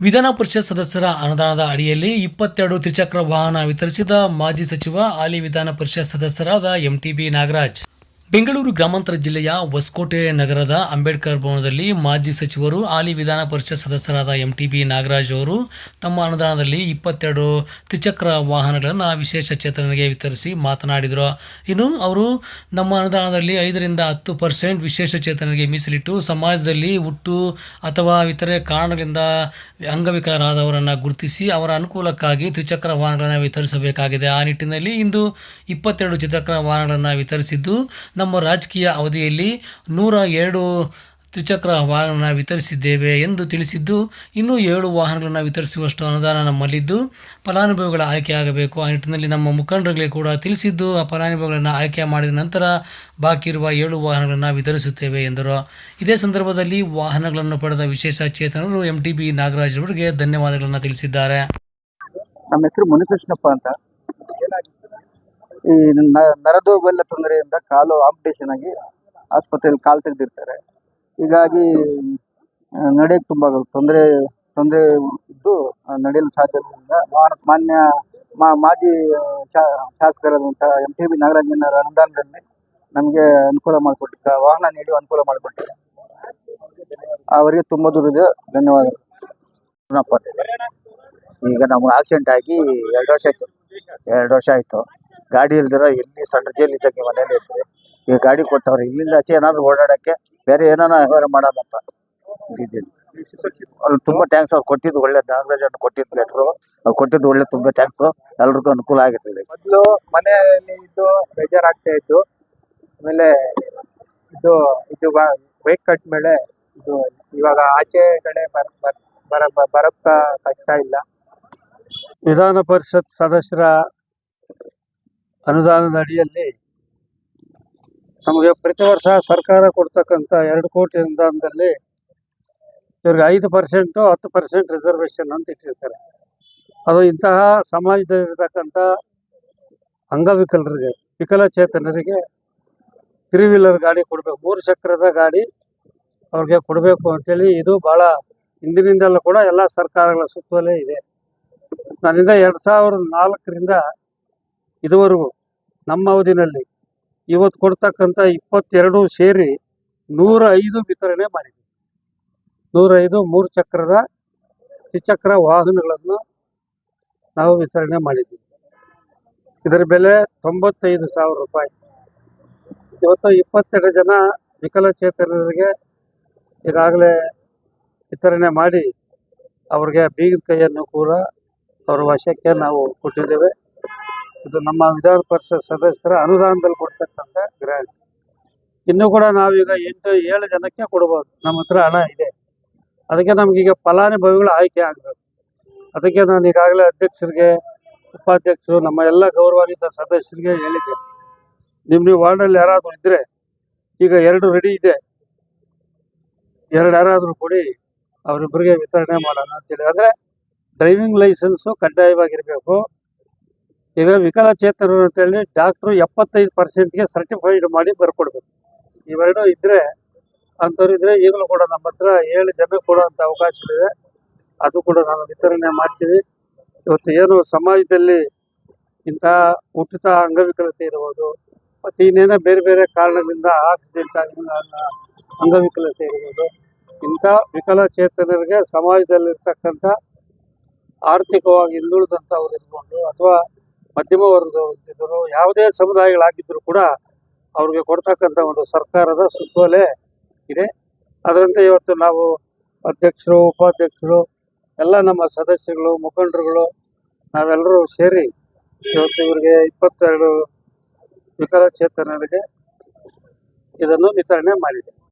ವಿಧಾನ ಪರಿಷತ್ ಸದಸ್ಯರ ಅನುದಾನದ ಅಡಿಯಲ್ಲಿ ಇಪ್ಪತ್ತೆರಡು ತ್ರಿಚಕ್ರ ವಾಹನ ವಿತರಿಸಿದ ಮಾಜಿ ಸಚಿವ ಹಾಲಿ ವಿಧಾನ ಪರಿಷತ್ ಸದಸ್ಯರಾದ ಎಂಟಿಬಿ ನಾಗರಾಜ್. ಬೆಂಗಳೂರು ಗ್ರಾಮಾಂತರ ಜಿಲ್ಲೆಯ ಹೊಸಕೋಟೆ ನಗರದ ಅಂಬೇಡ್ಕರ್ ಭವನದಲ್ಲಿ ಮಾಜಿ ಸಚಿವರು, ಹಾಲಿ ವಿಧಾನ ಪರಿಷತ್ ಸದಸ್ಯರಾದ ಎಂ ಟಿ ಬಿ ನಾಗರಾಜ್ ಅವರು ತಮ್ಮ ಅನುದಾನದಲ್ಲಿ ಇಪ್ಪತ್ತೆರಡು ತ್ರಿಚಕ್ರ ವಾಹನಗಳನ್ನು ವಿಶೇಷ ಚೇತನರಿಗೆ ವಿತರಿಸಿ ಮಾತನಾಡಿದರು. ಇನ್ನು ಅವರು, ನಮ್ಮ ಅನುದಾನದಲ್ಲಿ ಐದರಿಂದ ಹತ್ತು ಪರ್ಸೆಂಟ್ ವಿಶೇಷ ಚೇತನರಿಗೆ ಮೀಸಲಿಟ್ಟು ಸಮಾಜದಲ್ಲಿ ಹುಟ್ಟು ಅಥವಾ ಇತರೆ ಕಾರಣಗಳಿಂದ ಅಂಗವಿಕಲರಾದವರನ್ನು ಗುರುತಿಸಿ ಅವರ ಅನುಕೂಲಕ್ಕಾಗಿ ತ್ರಿಚಕ್ರ ವಾಹನಗಳನ್ನು ವಿತರಿಸಬೇಕಾಗಿದೆ. ಆ ನಿಟ್ಟಿನಲ್ಲಿ ಇಂದು ಇಪ್ಪತ್ತೆರಡು ತ್ರಿಚಕ್ರ ವಾಹನಗಳನ್ನು ವಿತರಿಸಿದ್ದು ನಮ್ಮ ರಾಜಕೀಯ ಅವಧಿಯಲ್ಲಿ ನೂರ ಎರಡು ತ್ರಿಚಕ್ರ ವಾಹನಗಳನ್ನು ವಿತರಿಸಿದ್ದೇವೆ ಎಂದು ತಿಳಿಸಿದ್ದು, ಇನ್ನೂ ಏಳು ವಾಹನಗಳನ್ನು ವಿತರಿಸುವಷ್ಟು ಅನುದಾನ ನಮ್ಮಲ್ಲಿದ್ದು, ಫಲಾನುಭವಿಗಳ ಆಯ್ಕೆ ಆಗಬೇಕು. ಆ ನಿಟ್ಟಿನಲ್ಲಿ ನಮ್ಮ ಮುಖಂಡರುಗಳಿಗೆ ಕೂಡ ತಿಳಿಸಿದ್ದು, ಆ ಫಲಾನುಭವಿಗಳನ್ನು ಆಯ್ಕೆ ಮಾಡಿದ ನಂತರ ಬಾಕಿ ಇರುವ ಏಳು ವಾಹನಗಳನ್ನು ವಿತರಿಸುತ್ತೇವೆ ಎಂದರು. ಇದೇ ಸಂದರ್ಭದಲ್ಲಿ ವಾಹನಗಳನ್ನು ಪಡೆದ ವಿಶೇಷ ಚೇತನರು ಎಂ ಟಿ ಬಿ ನಾಗರಾಜ್ ಅವರಿಗೆ ಧನ್ಯವಾದಗಳನ್ನು ತಿಳಿಸಿದ್ದಾರೆ. ನಮ್ಮ ಹೆಸರು ಮುನಿಕೃಷ್ಣಪ್ಪ ಅಂತ. ಈ ನ- ಬೆಲ್ಲ ತೊಂದರೆಯಿಂದ ಕಾಲು ಆಂಪಿಟೇಷನ್ ಆಗಿ ಆಸ್ಪತ್ರೆಯಲ್ಲಿ ಕಾಲು ತೆಗೆದಿರ್ತಾರೆ. ಹೀಗಾಗಿ ನಡೆಯಕ್ ನಡೆಯಕ್ಕೆ ತುಂಬ ತೊಂದರೆ ತೊಂದರೆ ಇದ್ದು ನಡೆಯಲು ಸಾಧ್ಯ ಮಾನ್ಯ ಮಾಜಿ ಶಾಸಕರಾದಂತಹ ಎಂ ಟಿ ಬಿ ಅನುದಾನದಲ್ಲಿ ನಮಗೆ ಅನುಕೂಲ ಮಾಡಿಕೊಟ್ಟಿದ್ದ, ವಾಹನ ನೀಡಿ ಅನುಕೂಲ ಮಾಡಿಕೊಟ್ಟಿದೆ ಅವರಿಗೆ ತುಂಬ ಧನ್ಯವಾದಗಳು ಧನ್ಯವಾದ. ಈಗ ನಮ್ಗೆ ಆಕ್ಸಿಡೆಂಟ್ ಆಗಿ ಎರಡು ವರ್ಷ ಆಯ್ತು. ಎರಡು ವರ್ಷ ಆಯ್ತು. ಗಾಡಿ ಇಲ್ದಿರೋ ಎಲ್ಲಿ ಸಣ್ಣ ಜೈಲ್ ಇದ್ದಂಗೆ ಮನೇಲಿ ಇರ್ತೀವಿ ಈಗ ಗಾಡಿ ಕೊಟ್ಟವ್ರು ಇಲ್ಲಿಂದ ಆಚೆ ಏನಾದ್ರು ಓಡಾಡಕ್ಕೆ ಬೇರೆ ಏನಾನ ವ್ಯವಹಾರ ಮಾಡೋದಂತ ಇದ್ದಿದ್ದೀನಿ ಅಲ್ಲಿ ತುಂಬಾ ಟ್ಯಾಂಕ್ಸ್ ಅವ್ರು ಕೊಟ್ಟಿದ್ದು ಒಳ್ಳೆ ನಾಗರಾಜ್ ಅವ್ರು ಕೊಟ್ಟಿದ್ದು ಲೆಟ್ರು ಅವ್ರು ಕೊಟ್ಟಿದ್ದು ಒಳ್ಳೆ ತುಂಬಾ ಟ್ಯಾಂಕ್ಸ್ ಎಲ್ರಿಗೂ ಅನುಕೂಲ ಆಗಿರ್ತದೆ ಮೊದಲು ಮನೆಯಲ್ಲಿ ಇದ್ದು ಬೇಜಾರಾಗ್ತಾ ಇತ್ತು. ಆಮೇಲೆ ಇದು ಇದು ಬೈಕ್ ಕಟ್ ಮೇಲೆ ಇದು ಇವಾಗ ಆಚೆ ಕಡೆ ಬರ ಬರ- ಬರ ಬರ- ಬರಕ್ಕ ಕಷ್ಟ ಇಲ್ಲ. ವಿಧಾನ ಪರಿಷತ್ ಸದಸ್ಯರ ಅನುದಾನದ ಅಡಿಯಲ್ಲಿ ನಮಗೆ ಪ್ರತಿ ವರ್ಷ ಸರ್ಕಾರ ಕೊಡ್ತಕ್ಕಂಥ ಎರಡು ಕೋಟಿ ಅನುದಾನದಲ್ಲಿ ಇವ್ರಿಗೆ ಐದು ಪರ್ಸೆಂಟು ಹತ್ತು ಪರ್ಸೆಂಟ್ ರಿಸರ್ವೇಷನ್ ಅಂತ ಇಟ್ಟಿರ್ತಾರೆ. ಅದು ಇಂತಹ ಸಮಾಜದಲ್ಲಿರ್ತಕ್ಕಂಥ ಅಂಗವಿಕಲರಿಗೆ, ವಿಕಲಚೇತನರಿಗೆ ತ್ರೀ ವೀಲರ್ ಗಾಡಿ ಕೊಡಬೇಕು. ಮೂರು ಚಕ್ರದ ಗಾಡಿ ಅವ್ರಿಗೆ ಕೊಡಬೇಕು ಅಂತೇಳಿ ಇದು ಭಾಳ ಹಿಂದಿನಿಂದಲೂ ಕೂಡ ಎಲ್ಲ ಸರ್ಕಾರಗಳ ಸುತ್ತಲೇ ಇದೆ. ನನ್ನಿಂದ ಎರಡು ಸಾವಿರದ ನಾಲ್ಕರಿಂದ ಇದುವರೆಗೂ ನಮ್ಮ ಅವಧಿನಲ್ಲಿ ಇವತ್ತು ಕೊಡ್ತಕ್ಕಂಥ ಇಪ್ಪತ್ತೆರಡು ಸೇರಿ ನೂರ ಐದು ವಿತರಣೆ ಮಾಡಿದ್ದೀವಿ ನೂರ ಐದು ಮೂರು ಚಕ್ರದ ತ್ರಿಚಕ್ರ ವಾಹನಗಳನ್ನು ನಾವು ವಿತರಣೆ ಮಾಡಿದ್ದೀವಿ ಇದರ ಬೆಲೆ ತೊಂಬತ್ತೈದು ಸಾವಿರ ರೂಪಾಯಿ. ಇವತ್ತು ಇಪ್ಪತ್ತೆರಡು ಜನ ವಿಕಲಚೇತನರಿಗೆ ಈಗಾಗಲೇ ವಿತರಣೆ ಮಾಡಿ ಅವ್ರಿಗೆ ಬೀಗದ ಕೈಯನ್ನು ಕೂಡ ಅವರ ವಶಕ್ಕೆ ನಾವು ಕೊಟ್ಟಿದ್ದೇವೆ. ಇದು ನಮ್ಮ ವಿಧಾನ ಪರಿಷತ್ ಸದಸ್ಯರ ಅನುದಾನದಲ್ಲಿ ಕೊಡ್ತಕ್ಕಂಥ ಗ್ರ್ಯಾಂಟ್ ಇನ್ನೂ ಕೂಡ ನಾವೀಗ ಎಂಟು, ಏಳು ಜನಕ್ಕೆ ಕೊಡ್ಬೋದು. ನಮ್ಮ ಹತ್ರ ಹಣ ಇದೆ. ಅದಕ್ಕೆ ನಮಗೀಗ ಫಲಾನುಭವಿಗಳು ಆಯ್ಕೆ ಆಗಬೇಕು. ಅದಕ್ಕೆ ನಾನು ಈಗಾಗಲೇ ಅಧ್ಯಕ್ಷರಿಗೆ, ಉಪಾಧ್ಯಕ್ಷರು, ನಮ್ಮ ಎಲ್ಲ ಗೌರವಾನ್ವಿತ ಸದಸ್ಯರಿಗೆ ಹೇಳಿದ್ದೆ. ನಿಮ್ಮ ನೀವು ವಾರ್ಡಲ್ಲಿ ಯಾರಾದರೂ ಇದ್ದರೆ ಈಗ ಎರಡು ರೆಡಿ ಇದೆ. ಎರಡು ಯಾರಾದರೂ ಕೊಡಿ, ಅವರಿಬ್ಬರಿಗೆ ವಿತರಣೆ ಮಾಡೋಣ ಅಂತೇಳಿ ಅಂದರೆ ಡ್ರೈವಿಂಗ್ ಲೈಸೆನ್ಸು ಕಡ್ಡಾಯವಾಗಿರಬೇಕು. ಈಗ ವಿಕಲಚೇತನರು ಅಂತೇಳಿ ಡಾಕ್ಟ್ರು ಎಪ್ಪತ್ತೈದು ಪರ್ಸೆಂಟ್ಗೆ ಸರ್ಟಿಫೈಡ್ ಮಾಡಿ ಬರ್ಕೊಡ್ಬೇಕು. ಇವೆರಡು ಇದ್ದರೆ ಅಂಥವ್ರು ಇದ್ದರೆ ಈಗಲೂ ಕೂಡ ನಮ್ಮ ಹತ್ರ ಏಳು ಜನ ಕೊಡುವಂಥ ಅವಕಾಶಗಳಿವೆ ಅದು ಕೂಡ ನಾವು ವಿತರಣೆ ಮಾಡ್ತೀವಿ. ಇವತ್ತು ಏನು ಸಮಾಜದಲ್ಲಿ ಇಂಥ ಹುಟ್ಟಿತ ಅಂಗವಿಕಲತೆ ಇರ್ಬೋದು, ಮತ್ತು ಇನ್ನೇನೋ ಬೇರೆ ಬೇರೆ ಕಾರಣದಿಂದ ಆಕ್ಸಿಡೆಂಟ್ ಅಂಗವಿಕಲತೆ ಇರ್ಬೋದು, ಇಂಥ ವಿಕಲಚೇತನರಿಗೆ ಸಮಾಜದಲ್ಲಿರ್ತಕ್ಕಂಥ ಆರ್ಥಿಕವಾಗಿ ಹಿಂದುಳಿದಂಥವ್ರು ಇರ್ಬೋದು ಅಥವಾ ಮಧ್ಯಮ ವರ್ಗದವರು ಯಾವುದೇ ಸಮುದಾಯಗಳಾಗಿದ್ದರೂ ಕೂಡ ಅವ್ರಿಗೆ ಕೊಡ್ತಕ್ಕಂಥ ಒಂದು ಸರ್ಕಾರದ ಸುತ್ತೋಲೆ ಇದೆ. ಅದರಂತೆ ಇವತ್ತು ನಾವು ಅಧ್ಯಕ್ಷರು, ಉಪಾಧ್ಯಕ್ಷರು, ಎಲ್ಲ ನಮ್ಮ ಸದಸ್ಯಗಳು ಮುಖಂಡರುಗಳು, ನಾವೆಲ್ಲರೂ ಸೇರಿ ಇವತ್ತು ಇವರಿಗೆ ಇಪ್ಪತ್ತೆರಡು ವಿಕಲಚೇತನರಿಗೆ ಇದನ್ನು ವಿತರಣೆ ಮಾಡಿದೆ.